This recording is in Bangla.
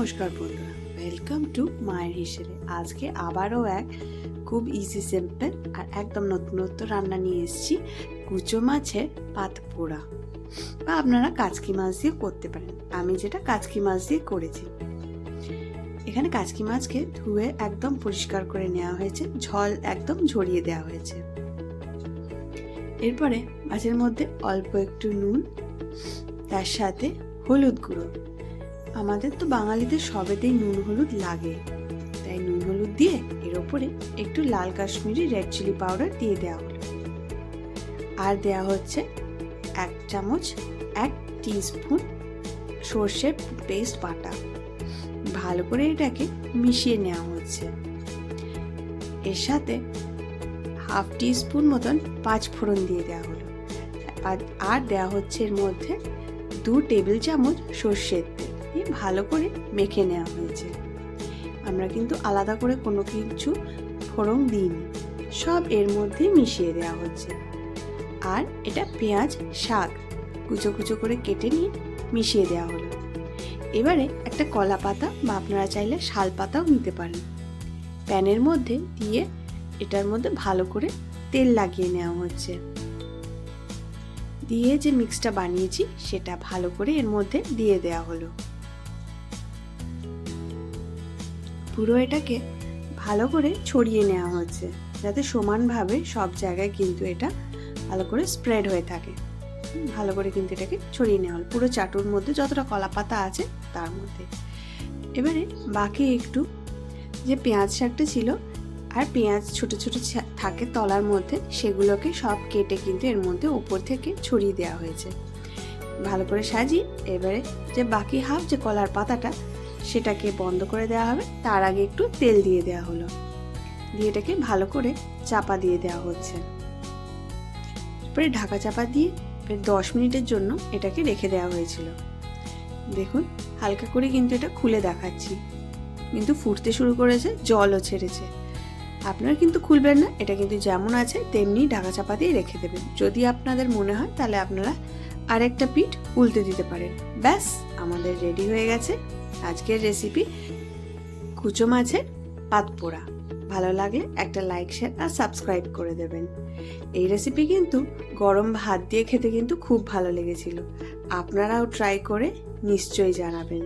নমস্কার বন্ধুরা ওয়েলকাম টু মায়ের হিসেবে। আজকে আবারও এক খুব ইজি সিম্পল আর একদম নতুনত্ব রান্না নিয়ে এসেছি, কুচো মাছের পাত পোড়া বা আপনারা কাচকি মাছ দিয়ে করতে পারেন। আমি যেটা কাচকি মাছ দিয়ে করেছি। এখানে কাচকি মাছকে ধুয়ে একদম পরিষ্কার করে নেওয়া হয়েছে, ঝল একদম ঝরিয়ে দেওয়া হয়েছে। এরপরে মাছের মধ্যে অল্প একটু নুন, তার সাথে হলুদ গুঁড়ো আমাদের তো বাঙালিদের সবেতেই নুন হলুদ লাগে। তাই নুন হলুদ দিয়ে এর ওপরে একটু লাল কাশ্মীরি রেড চিলি পাউডার দিয়ে দেওয়া হলো। আর দেওয়া হচ্ছে এক চামচ, এক স্পুন সর্ষের পেস্ট বাটা। ভালো করে এটাকে মিশিয়ে নেওয়া হচ্ছে। এর সাথে হাফ টি স্পুন মতন পাঁচ ফোড়ন দিয়ে দেওয়া হলো। আর- আর দেওয়া হচ্ছে এর মধ্যে দু টেবিল চামচ সর্ষের তেল। দিয়ে ভালো করে মেখে নেওয়া হয়েছে। আমরা কিন্তু আলাদা করে কোনো কিছু ফোড়ন দিইনি। সব এর মধ্যে মিশিয়ে দেওয়া হচ্ছে। আর এটা পেঁয়াজ, শাক কুচো কুচো করে কেটে নিয়ে মিশিয়ে দেওয়া হলো। এবারে একটা কলা পাতা বা আপনারা চাইলে শাল পাতাও নিতে পারেন। প্যানের মধ্যে দিয়ে এটার মধ্যে ভালো করে তেল লাগিয়ে নেওয়া হচ্ছে। দিয়ে যে মিক্সটা বানিয়েছি সেটা ভালো করে এর মধ্যে দিয়ে দেওয়া হলো। পুরো এটাকে ভালো করে ছড়িয়ে নেওয়া হচ্ছে, যাতে সমানভাবে সব জায়গায় কিন্তু এটা ভালো করে স্প্রেড হয়ে থাকে। ভালো করে কিন্তু এটাকে ছড়িয়ে নেওয়া হলো, পুরো চাটুর মধ্যে যতটা কলা পাতা আছে তার মধ্যে। এবারে বাকি একটু যে পেঁয়াজ শাকটা ছিল আর পেঁয়াজ ছোট ছোট থাকে তলার মধ্যে, সেগুলোকে সব কেটে কিন্তু এর মধ্যে উপর থেকে ছড়িয়ে দেওয়া হয়েছে। ভালো করে সাজিয়ে, এবারে যে বাকি হাফ যে কলার পাতাটা সেটাকে বন্ধ করে দেওয়া হবে। তার আগে একটু তেল দিয়ে দেওয়া হলো। দিয়ে এটাকে ভালো করে চাপা দিয়ে দেওয়া হচ্ছে। এরপরে ঢাকা চাপা দিয়ে দশ মিনিটের জন্য এটাকে রেখে দেওয়া হয়েছিল। দেখুন, হালকা করে কিন্তু এটা খুলে দেখাচ্ছি। কিন্তু ফুটতে শুরু করেছে, জলও ছেড়েছে। আপনারা কিন্তু খুলবেন না, এটা কিন্তু যেমন আছে, তেমনি ঢাকা চাপা দিয়ে রেখে দেবেন। যদি আপনাদের মনে হয়, তাহলে আপনারা আরেকটা পিঠ উল্টে দিতে পারেন। ব্যাস, আমাদের রেডি হয়ে গেছে আজকের রেসিপি কুচো মাছের পাত পোড়া ভালো লাগলে একটা লাইক শেয়ার আর সাবস্ক্রাইব করে দেবেন। এই রেসিপি কিন্তু গরম ভাত দিয়ে খেতে কিন্তু খুব ভালো লেগেছিল। আপনারাও ট্রাই করে নিশ্চয়ই জানাবেন।